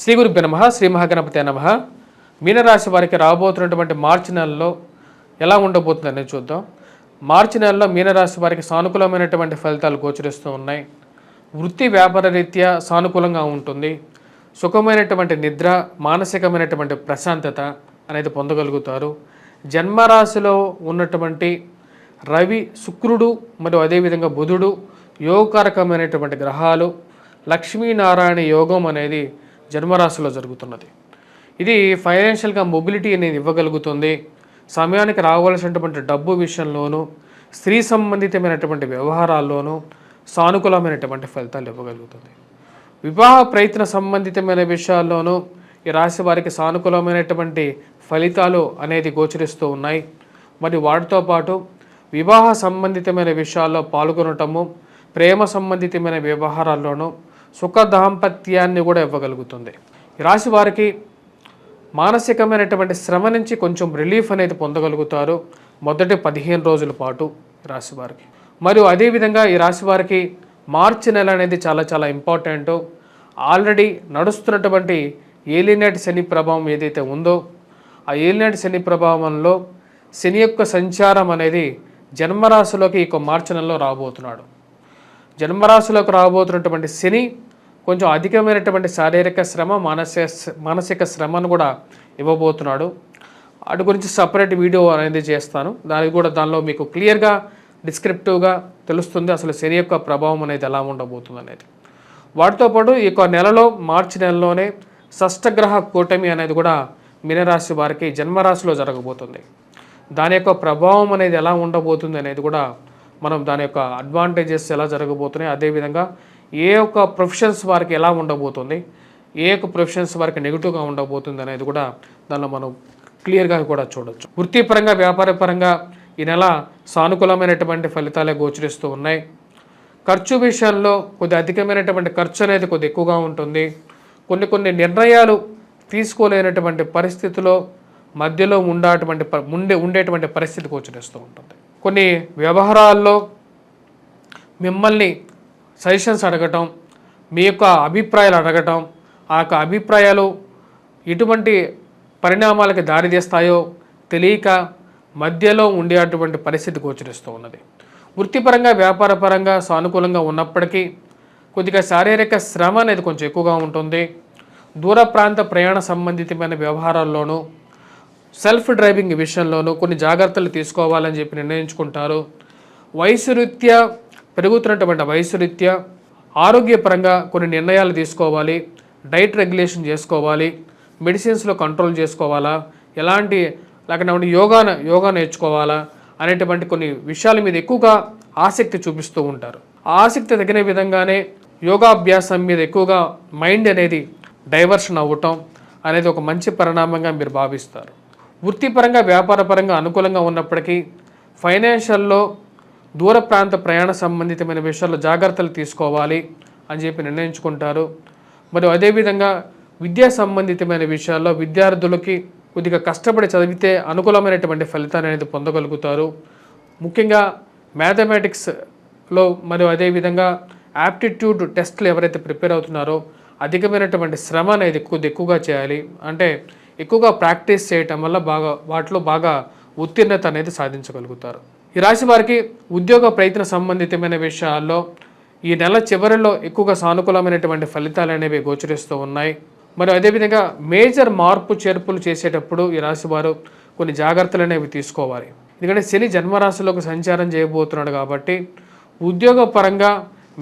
శ్రీ గురుభ్య నమ శ్రీ మహాగణపతి నమ. మీనరాశి వారికి రాబోతున్నటువంటి మార్చి నెలలో ఎలా ఉండబోతుంది అనేది చూద్దాం. మార్చి నెలలో మీనరాశి వారికి సానుకూలమైనటువంటి ఫలితాలు గోచరిస్తూ ఉన్నాయి. వృత్తి వ్యాపార రీత్యా సానుకూలంగా ఉంటుంది. సుఖమైనటువంటి నిద్ర మానసికమైనటువంటి ప్రశాంతత అనేది పొందగలుగుతారు. జన్మరాశిలో ఉన్నటువంటి రవి శుక్రుడు మరియు అదేవిధంగా బుధుడు యోగకారకమైనటువంటి గ్రహాలు లక్ష్మీనారాయణ యోగం అనేది జన్మరాశిలో జరుగుతున్నది. ఇది ఫైనాన్షియల్గా మొబిలిటీ అనేది ఇవ్వగలుగుతుంది. సమయానికి రావాల్సినటువంటి డబ్బు విషయంలోనూ స్త్రీ సంబంధితమైనటువంటి వ్యవహారాల్లోనూ సానుకూలమైనటువంటి ఫలితాలు ఇవ్వగలుగుతుంది. వివాహ ప్రయత్న సంబంధితమైన విషయాల్లోనూ ఈ రాశి వారికి సానుకూలమైనటువంటి ఫలితాలు అనేది గోచరిస్తూ ఉన్నాయి. మరి వాటితో పాటు వివాహ సంబంధితమైన విషయాల్లో పాల్గొనటము ప్రేమ సంబంధితమైన వ్యవహారాల్లోనూ సుఖ దాంపత్యాన్ని కూడా ఇవ్వగలుగుతుంది. ఈ రాశి వారికి మానసికమైనటువంటి శ్రమ నుంచి కొంచెం రిలీఫ్ అనేది పొందగలుగుతారు. మొదటి పదిహేను రోజుల పాటు ఈ రాశి వారికి. మరియు అదేవిధంగా ఈ రాశి వారికి మార్చి నెల అనేది చాలా చాలా ఇంపార్టెంట్. ఆల్రెడీ నడుస్తున్నటువంటి ఏలినేట్ శని ప్రభావం ఏదైతే ఉందో ఆ ఏలినేట్ శని ప్రభావంలో శని యొక్క సంచారం అనేది జన్మరాశిలోకి ఈ యొక్క మార్చి నెలలో రాబోతున్నాడు. జన్మరాశిలోకి రాబోతున్నటువంటి శని కొంచెం అధికమైనటువంటి శారీరక శ్రమ మానసిక మానసిక శ్రమను కూడా ఇవ్వబోతున్నాడు. వాటి గురించి సపరేట్ వీడియో అనేది చేస్తాను. దానికి కూడా దానిలో మీకు క్లియర్గా డిస్క్రిప్టివ్గా తెలుస్తుంది అసలు శని యొక్క ప్రభావం అనేది ఎలా ఉండబోతుంది అనేది వాటితో పాటు ఈ యొక్క నెలలో మార్చి నెలలోనే షష్టగ్రహ కూటమి అనేది కూడా మీనరాశి వారికి జన్మరాశిలో జరగబోతుంది. దాని యొక్క ప్రభావం అనేది ఎలా ఉండబోతుంది అనేది కూడా మనం దాని యొక్క అడ్వాంటేజెస్ ఎలా జరగబోతున్నాయి అదేవిధంగా ఏ యొక్క ప్రొఫెషన్స్ వారికి ఎలా ఉండబోతుంది ఏ యొక్క ప్రొఫెషన్స్ వారికి నెగిటివ్గా ఉండబోతుంది అనేది కూడా దానిలో మనం క్లియర్గా కూడా చూడొచ్చు. వృత్తిపరంగా వ్యాపారపరంగా ఈ నెల సానుకూలమైనటువంటి ఫలితాలే గోచరిస్తూ ఉన్నాయి. ఖర్చు విషయంలో కొద్ది అధికమైనటువంటి ఖర్చు అనేది కొద్ది ఎక్కువగా ఉంటుంది. కొన్ని కొన్ని నిర్ణయాలు తీసుకోలేనటువంటి పరిస్థితిలో మధ్యలో ఉండేటువంటి ఉండే ఉండేటువంటి పరిస్థితి గోచరిస్తూ ఉంటుంది. కొన్ని వ్యవహారాల్లో మిమ్మల్ని సజెషన్స్ అడగటం మీ యొక్క అభిప్రాయాలు అడగటం ఆ యొక్క అభిప్రాయాలు ఎటువంటి పరిణామాలకి దారితీస్తాయో తెలియక మధ్యలో ఉండేటువంటి పరిస్థితి గోచరిస్తూ ఉన్నది. వృత్తిపరంగా వ్యాపారపరంగా సానుకూలంగా ఉన్నప్పటికీ కొద్దిగా శారీరక శ్రమ అనేది కొంచెం ఎక్కువగా ఉంటుంది. దూర ప్రాంత ప్రయాణ సంబంధితమైన వ్యవహారాల్లోనూ సెల్ఫ్ డ్రైవింగ్ విషయంలోనూ కొన్ని జాగ్రత్తలు తీసుకోవాలని చెప్పి నిర్ణయించుకుంటారు. వయసు రీత్యా పెరుగుతున్నటువంటి వయసు రీత్యా ఆరోగ్యపరంగా కొన్ని నిర్ణయాలు తీసుకోవాలి. డైట్ రెగ్యులేషన్ చేసుకోవాలి. మెడిసిన్స్లో కంట్రోల్ చేసుకోవాలా. ఎలాంటి లేకపోతే యోగా యోగా నేర్చుకోవాలా అనేటువంటి కొన్ని విషయాల మీద ఎక్కువగా ఆసక్తి చూపిస్తూ ఉంటారు. ఆ ఆసక్తి తగిన విధంగానే యోగాభ్యాసం మీద ఎక్కువగా మైండ్ అనేది డైవర్షన్ అవ్వటం అనేది ఒక మంచి పరిణామంగా మీరు భావిస్తారు. వృత్తిపరంగా వ్యాపారపరంగా అనుకూలంగా ఉన్నప్పటికీ ఫైనాన్షియల్లో దూర ప్రాంత ప్రయాణ సంబంధితమైన విషయాల్లో జాగ్రత్తలు తీసుకోవాలి అని చెప్పి నిర్ణయించుకుంటారు. మరియు అదేవిధంగా విద్యా సంబంధితమైన విషయాల్లో విద్యార్థులకి కొద్దిగా కష్టపడి చదివితే అనుకూలమైనటువంటి ఫలితాన్ని అనేది పొందగలుగుతారు. ముఖ్యంగా మ్యాథమెటిక్స్లో మరియు అదేవిధంగా యాప్టిట్యూడ్ టెస్ట్లు ఎవరైతే ప్రిపేర్ అవుతున్నారో అధికమైనటువంటి శ్రమ అనేది కొద్ది ఎక్కువగా చేయాలి. అంటే ఎక్కువగా ప్రాక్టీస్ చేయటం వల్ల బాగా వాటిలో బాగా ఉత్తీర్ణత అనేది సాధించగలుగుతారు. ఈ రాశి వారికి ఉద్యోగ ప్రయత్న సంబంధితమైన విషయాల్లో ఈ నెల చివరిలో ఎక్కువగా సానుకూలమైనటువంటి ఫలితాలు అనేవి గోచరిస్తూ ఉన్నాయి. మరి అదేవిధంగా మేజర్ మార్పు చేర్పులు చేసేటప్పుడు ఈ రాశి వారు కొన్ని జాగ్రత్తలు అనేవి తీసుకోవాలి. ఎందుకంటే శని జన్మరాశిలోకి సంచారం చేయబోతున్నాడు కాబట్టి ఉద్యోగ పరంగా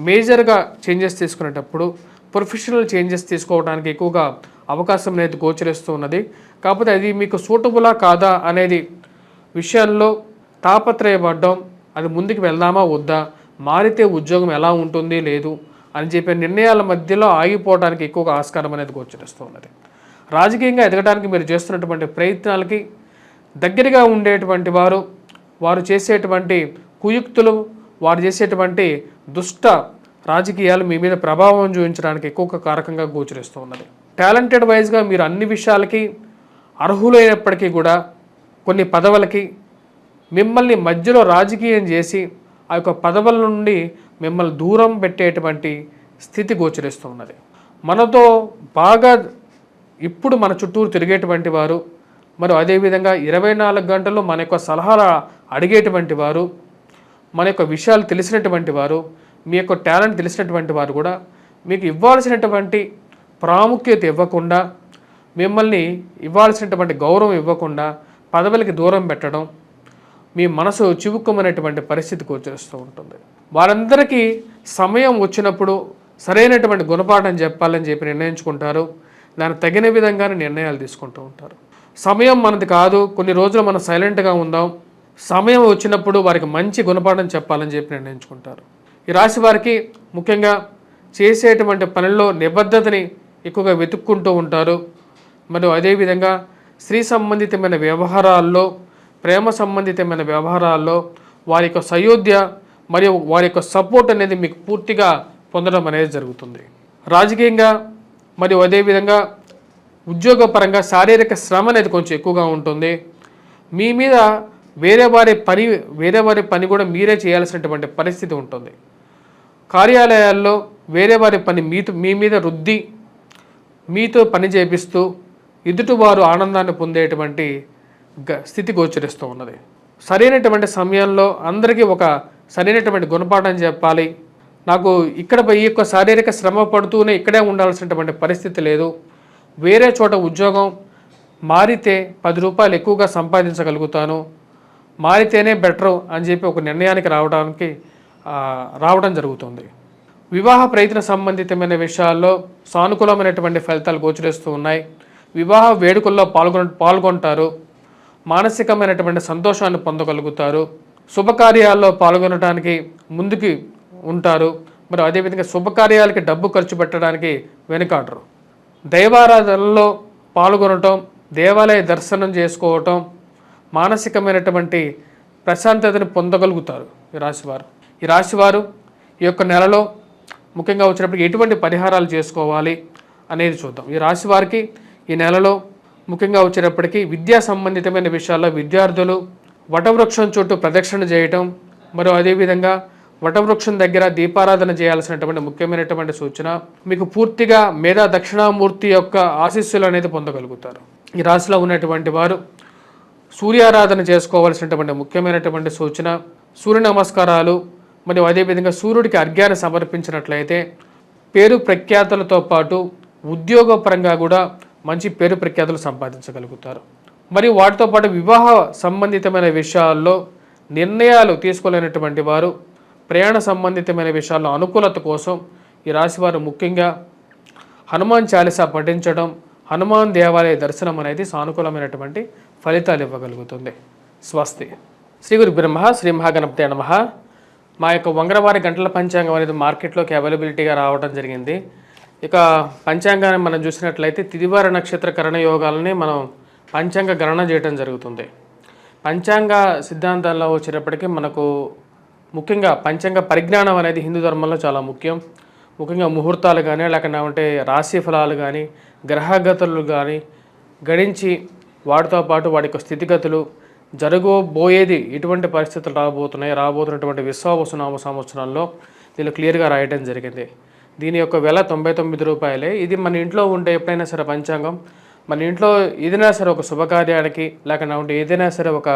మేజర్గా చేంజెస్ తీసుకునేటప్పుడు ప్రొఫెషనల్ చేంజెస్ తీసుకోవడానికి ఎక్కువగా అవకాశం అనేది గోచరిస్తూ ఉన్నది. కాకపోతే అది మీకు సూటబులా కాదా అనేది విషయంలో తాపత్రయపడడం అది ముందుకు వెళ్దామా వద్దా మారితే ఉద్యోగం ఎలా ఉంటుంది లేదు అని చెప్పే నిర్ణయాల మధ్యలో ఆగిపోవడానికి ఎక్కువగా ఆస్కారం అనేది గోచరిస్తూ ఉన్నది. రాజకీయంగా ఎదగడానికి మీరు చేస్తున్నటువంటి ప్రయత్నాలకి దగ్గరగా ఉండేటువంటి వారు వారు చేసేటువంటి కుయుక్తులు వారు చేసేటువంటి దుష్ట రాజకీయాలు మీ మీద ప్రభావం చూపించడానికి ఎక్కువ కారకంగా గోచరిస్తూ ఉన్నది. టాలెంటెడ్ వైజ్గా మీరు అన్ని విషయాలకి అర్హులైనప్పటికీ కూడా కొన్ని పదవులకి మిమ్మల్ని మధ్యలో రాజకీయం చేసి ఆ యొక్క పదవుల నుండి మిమ్మల్ని దూరం పెట్టేటువంటి స్థితి గోచరిస్తున్నది మనతో బాగా ఇప్పుడు మన చుట్టూరు తిరిగేటువంటి వారు మరి అదేవిధంగా ఇరవై నాలుగు గంటల్లో మన యొక్క సలహాలు అడిగేటువంటి వారు మన యొక్క విషయాలు తెలిసినటువంటి వారు మీ యొక్క టాలెంట్ తెలిసినటువంటి వారు కూడా మీకు ఇవ్వాల్సినటువంటి ప్రాముఖ్యత ఇవ్వకుండా మిమ్మల్ని ఇవ్వాల్సినటువంటి గౌరవం ఇవ్వకుండా పదవులకి దూరం పెట్టడం మీ మనసు చివుక్కుమనేటువంటి పరిస్థితికి వచ్చేస్తూ ఉంటుంది. వారందరికీ సమయం వచ్చినప్పుడు సరైనటువంటి గుణపాఠం చెప్పాలని చెప్పి నిర్ణయించుకుంటారు. దానికి తగిన విధంగానే నిర్ణయాలు తీసుకుంటూ ఉంటారు. సమయం మనది కాదు కొన్ని రోజులు మనం సైలెంట్గా ఉందాం. సమయం వచ్చినప్పుడు వారికి మంచి గుణపాఠం చెప్పాలని చెప్పి నిర్ణయించుకుంటారు. ఈ రాశి వారికి ముఖ్యంగా చేసేటువంటి పనుల్లో నిబద్ధతని ఎక్కువగా వెతుక్కుంటూ ఉంటారు. మరియు అదేవిధంగా స్త్రీ సంబంధితమైన వ్యవహారాల్లో ప్రేమ సంబంధితమైన వ్యవహారాల్లో వారి యొక్క సయోధ్య మరియు వారి యొక్క సపోర్ట్ అనేది మీకు పూర్తిగా పొందడం అనేది జరుగుతుంది. రాజకీయంగా మరియు అదేవిధంగా ఉద్యోగపరంగా శారీరక శ్రమ అనేది కొంచెం ఎక్కువగా ఉంటుంది. మీ మీద వేరే వారి పని వేరే వారి పని కూడా మీరే చేయాల్సినటువంటి పరిస్థితి ఉంటుంది. కార్యాలయాల్లో వేరే వారి పని మీతో మీ మీద రుద్ది మీతో పని చేపిస్తూ ఎదుటివారు ఆనందాన్ని పొందేటువంటి గ- స్థితి గోచరిస్తూ ఉన్నది. సరైనటువంటి సమయంలో అందరికీ ఒక సరైనటువంటి గుణపాఠం చెప్పాలి. నాకు ఇక్కడ ఈ యొక్క శారీరక శ్రమ పడుతూనే ఇక్కడే ఉండాల్సినటువంటి పరిస్థితి లేదు. వేరే చోట ఉద్యోగం మారితే పది రూపాయలు ఎక్కువగా సంపాదించగలుగుతాను. మారితేనే బెటర్ అని చెప్పి ఒక నిర్ణయానికి రావడానికి రావడం జరుగుతుంది. వివాహ ప్రయత్న సంబంధితమైన విషయాల్లో సానుకూలమైనటువంటి ఫలితాలు గోచరిస్తూ ఉన్నాయి. వివాహ వేడుకల్లో పాల్గొన పాల్గొంటారు. మానసికమైనటువంటి సంతోషాన్ని పొందగలుగుతారు. శుభకార్యాల్లో పాల్గొనడానికి ముందుకి ఉంటారు. మరి అదేవిధంగా శుభకార్యాలకి డబ్బు ఖర్చు పెట్టడానికి వెనుకాడరు. దైవారాధనలో పాల్గొనటం దేవాలయ దర్శనం చేసుకోవటం మానసికమైనటువంటి ప్రశాంతతను పొందగలుగుతారు ఈ రాశివారు. ఈ రాశివారు ఈ యొక్క నెలలో ముఖ్యంగా వచ్చినప్పటికీ ఎటువంటి పరిహారాలు చేసుకోవాలి అనేది చూద్దాం. ఈ రాశి వారికి ఈ నెలలో ముఖ్యంగా వచ్చేటప్పటికీ విద్యా సంబంధితమైన విషయాల్లో విద్యార్థులు వటవృక్షం చుట్టూ ప్రదక్షిణ చేయటం మరియు అదేవిధంగా వటవృక్షం దగ్గర దీపారాధన చేయాల్సినటువంటి ముఖ్యమైనటువంటి సూచన మీకు పూర్తిగా మేధా దక్షిణామూర్తి యొక్క ఆశీస్సులు అనేది పొందగలుగుతారు. ఈ రాశిలో ఉన్నటువంటి వారు సూర్యారాధన చేసుకోవాల్సినటువంటి ముఖ్యమైనటువంటి సూచన సూర్య నమస్కారాలు మరియు అదేవిధంగా సూర్యుడికి అర్ఘ్యాన్ని సమర్పించినట్లయితే పేరు ప్రఖ్యాతులతో పాటు ఉద్యోగపరంగా కూడా మంచి పేరు ప్రఖ్యాతులు సంపాదించగలుగుతారు. మరియు వాటితో పాటు వివాహ సంబంధితమైన విషయాల్లో నిర్ణయాలు తీసుకోలేనటువంటి వారు ప్రయాణ సంబంధితమైన విషయాల్లో అనుకూలత కోసం ఈ రాశివారు ముఖ్యంగా హనుమాన్ చాలీసా పఠించడం హనుమాన్ దేవాలయ దర్శనం అనేది సానుకూలమైనటువంటి ఫలితాలు ఇవ్వగలుగుతుంది. స్వస్తి. శ్రీ గురు బ్రహ్మ శ్రీ మహాగణపతి నమ. మా యొక్క వంగరవారి గంటల పంచాంగం అనేది మార్కెట్లోకి అవైలబిలిటీగా రావడం జరిగింది. ఇక పంచాంగాన్ని మనం చూసినట్లయితే తిదివార నక్షత్ర కరణ యోగాలని మనం పంచాంగ గణన చేయడం జరుగుతుంది. పంచాంగ సిద్ధాంతాల్లో వచ్చేటప్పటికీ మనకు ముఖ్యంగా పంచాంగ పరిజ్ఞానం అనేది హిందూ ధర్మంలో చాలా ముఖ్యం. ముఖ్యంగా ముహూర్తాలు కానీ లేకుండా ఉంటే రాశి ఫలాలు కానీ గ్రహగతులు కానీ గణించి వాటితో పాటు వాటి యొక్క స్థితిగతులు జరగబోయేది ఎటువంటి పరిస్థితులు రాబోతున్నాయి. రాబోతున్నటువంటి విశ్వావసునామ సంవత్సరంలో దీనిలో క్లియర్గా రాయడం జరిగింది. దీని యొక్క వెల తొంభై తొమ్మిది రూపాయలే. ఇది మన ఇంట్లో ఉండే ఎప్పుడైనా సరే పంచాంగం మన ఇంట్లో ఏదైనా సరే ఒక శుభకార్యానికి లేకుండా ఉంటే ఏదైనా సరే ఒక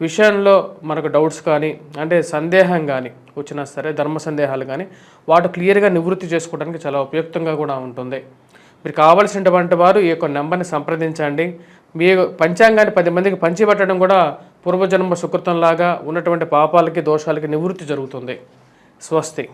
విషయంలో మనకు డౌట్స్ కానీ అంటే సందేహం కానీ వచ్చినా సరే ధర్మ సందేహాలు కానీ వాటి క్లియర్గా నివృత్తి చేసుకోవడానికి చాలా ఉపయుక్తంగా కూడా ఉంటుంది. మీరు కావలసినటువంటి వారు ఈ యొక్క నెంబర్ని సంప్రదించండి. మీ పంచాంగాన్ని పది మందికి పంచిపెట్టడం కూడా పూర్వజన్మ సుకృతంలాగా ఉన్నటువంటి పాపాలకి దోషాలకి నివృత్తి జరుగుతుంది. స్వస్తి.